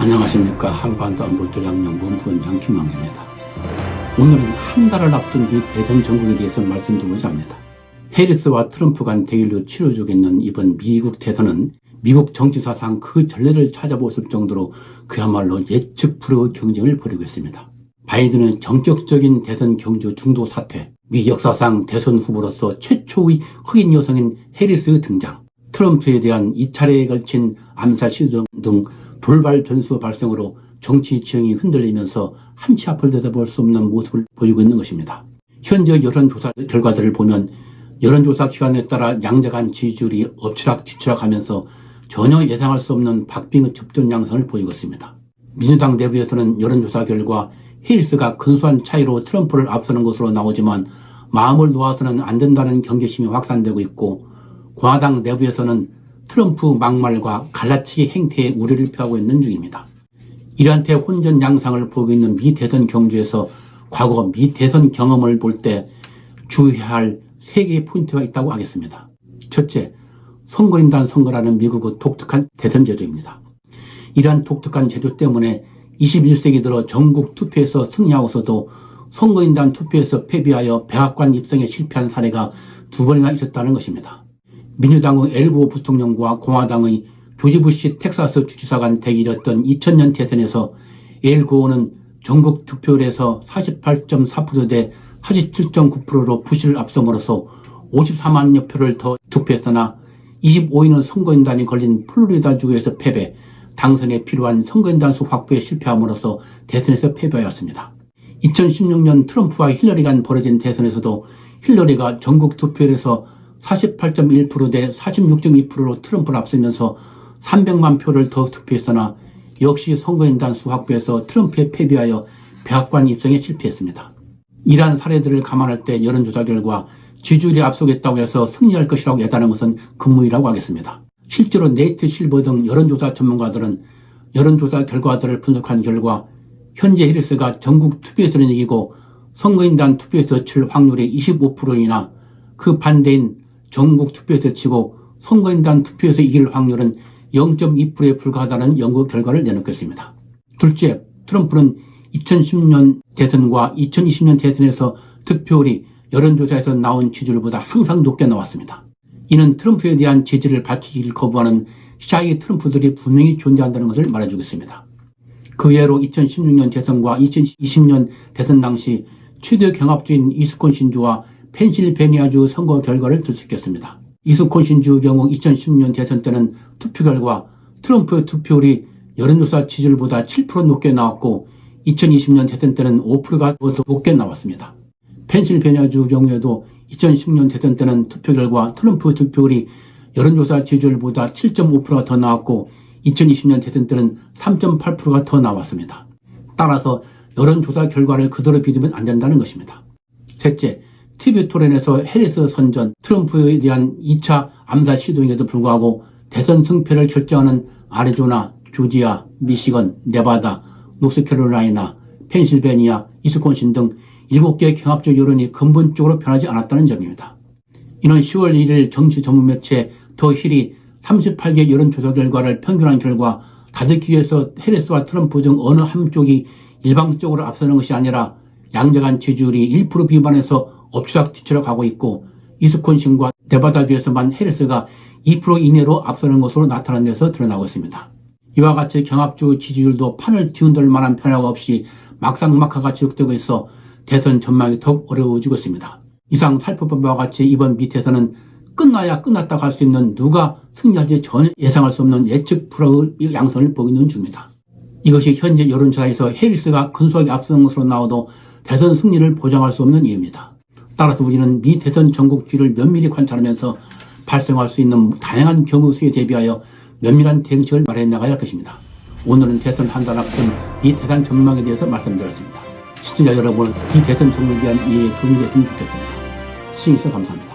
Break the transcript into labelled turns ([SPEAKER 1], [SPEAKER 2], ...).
[SPEAKER 1] 안녕하십니까 한반도 안보조장령 문부원장 김왕입니다. 오늘은 한 달을 앞둔 미 대선 전국에 대해서 말씀드리고자 합니다. 해리스와 트럼프 간 대결로 치러지겠는 이번 미국 대선은 미국 정치사상 그 전례를 찾아보실 정도로 그야말로 예측 불허의 경쟁을 벌이고 있습니다. 바이든은 정격적인 대선 경주 중도 사퇴, 미 역사상 대선 후보로서 최초의 흑인 여성인 해리스의 등장, 트럼프에 대한 2차례에 걸친 암살 시도 등 돌발 변수 발생으로 정치 지형이 흔들리면서 한치 앞을 내다볼 수 없는 모습을 보이고 있는 것입니다. 현재 여론조사 결과들을 보면 여론조사 기관에 따라 양자 간 지지율이 엎치락 뒤치락하면서 전혀 예상할 수 없는 박빙의 접전 양상을 보이고 있습니다. 민주당 내부에서는 여론조사 결과 힐스가 근소한 차이로 트럼프를 앞서는 것으로 나오지만 마음을 놓아서는 안 된다는 경계심이 확산되고 있고 공화당 내부에서는 트럼프 막말과 갈라치기 행태에 우려를 표하고 있는 중입니다. 이란테 혼전 양상을 보고 있는 미 대선 경주에서 과거 미 대선 경험을 볼 때 주의해야 할 세 개의 포인트가 있다고 하겠습니다. 첫째, 선거인단 선거라는 미국의 독특한 대선 제도입니다. 이러한 독특한 제도 때문에 21세기 들어 전국 투표에서 승리하고서도 선거인단 투표에서 패배하여 백악관 입성에 실패한 사례가 두 번이나 있었다는 것입니다. 민주당의 엘고 부통령과 공화당의 조지 부시 텍사스 주지사 간 대결이었던 2000년 대선에서 엘고는 전국 투표율에서 48.4%대 47.9%로 부시를 앞서므로써 54만여 표를 더 투표했으나 25인은 선거인단이 걸린 플로리다주에서 패배, 당선에 필요한 선거인단 수 확보에 실패함으로써 대선에서 패배하였습니다. 2016년 트럼프와 힐러리 간 벌어진 대선에서도 힐러리가 전국 투표율에서 48.1%대 46.2%로 트럼프를 앞서면서 300만 표를 더 투표했으나 역시 선거인단 수 확보에서 트럼프에 패배하여 백악관 입성에 실패했습니다. 이러한 사례들을 감안할 때 여론조사 결과 지지율이 앞서겠다고 해서 승리할 것이라고 예단한 것은 금무이라고 하겠습니다. 실제로 네이트 실버 등 여론조사 전문가들은 여론조사 결과들을 분석한 결과 현재 해리스가 전국 투표에서는 이기고 선거인단 투표에서 칠 확률이 25%이나 그 반대인 전국 투표에서 치고 선거인단 투표에서 이길 확률은 0.2%에 불과하다는 연구 결과를 내놓겠습니다. 둘째, 트럼프는 2010년 대선과 2020년 대선에서 득표율이 여론조사에서 나온 지지율보다 항상 높게 나왔습니다. 이는 트럼프에 대한 지지를 밝히기를 거부하는 샤이 트럼프들이 분명히 존재한다는 것을 말해주겠습니다. 그 예로 2016년 대선과 2020년 대선 당시 최대 경합주인 이스콘신주와 펜실베니아주 선거 결과를 들수 있겠습니다. 이스콘신주 경우 2010년 대선 때는 투표 결과 트럼프의 투표율이 여론조사 지지율보다 7% 높게 나왔고 2020년 대선 때는 5%가 더 높게 나왔습니다. 펜실베니아주 경우에도 2010년 대선 때는 투표 결과 트럼프 투표율이 여론조사 지지율보다 7.5%가 더 나왔고 2020년 대선 때는 3.8%가 더 나왔습니다. 따라서 여론조사 결과를 그대로 믿으면 안 된다는 것입니다. 셋째, TV 토론에서 해리스 선전, 트럼프에 대한 2차 암살 시도에도 불구하고 대선 승패를 결정하는 아리조나, 조지아, 미시건, 네바다, 노스캐롤라이나, 펜실베니아, 이스콘신 등 7개의 경합적 여론이 근본적으로 변하지 않았다는 점입니다. 이는 10월 1일 정치 전문 매체 더 힐이 38개 여론조사 결과를 평균한 결과 다듣기 위해서 해리스와 트럼프 중 어느 한쪽이 일방적으로 앞서는 것이 아니라 양자 간 지지율이 1% 비반에서 엎치락 뒤치락 하고 있고 이스콘신과 네바다주에서만 해리스가 2% 이내로 앞서는 것으로 나타난 데서 드러나고 있습니다. 이와 같이 경합주 지지율도 판을 뒤흔들 만한 변화가 없이 막상막하가 지속되고 있어 대선 전망이 더욱 어려워지고 있습니다. 이상 살펴본 바와 같이 이번 밑에서는 끝나야 끝났다고 할 수 있는 누가 승리할지 전혀 예상할 수 없는 예측 불허의 양상을 보이는 중입니다. 이것이 현재 여론조사에서 해리스가 근소하게 앞서는 것으로 나와도 대선 승리를 보장할 수 없는 이유입니다. 따라서 우리는 미 대선 전국주의를 면밀히 관찰하면서 발생할 수 있는 다양한 경우 수에 대비하여 면밀한 대응책을 마련해 나가야 할 것입니다. 오늘은 대선 한 달 앞둔 이 대선 전망에 대해서 말씀드렸습니다. 시청자 여러분, 이 대선 전국에 대한 이해에 도움이 됐으면 좋겠습니다. 시청해주셔서 감사합니다.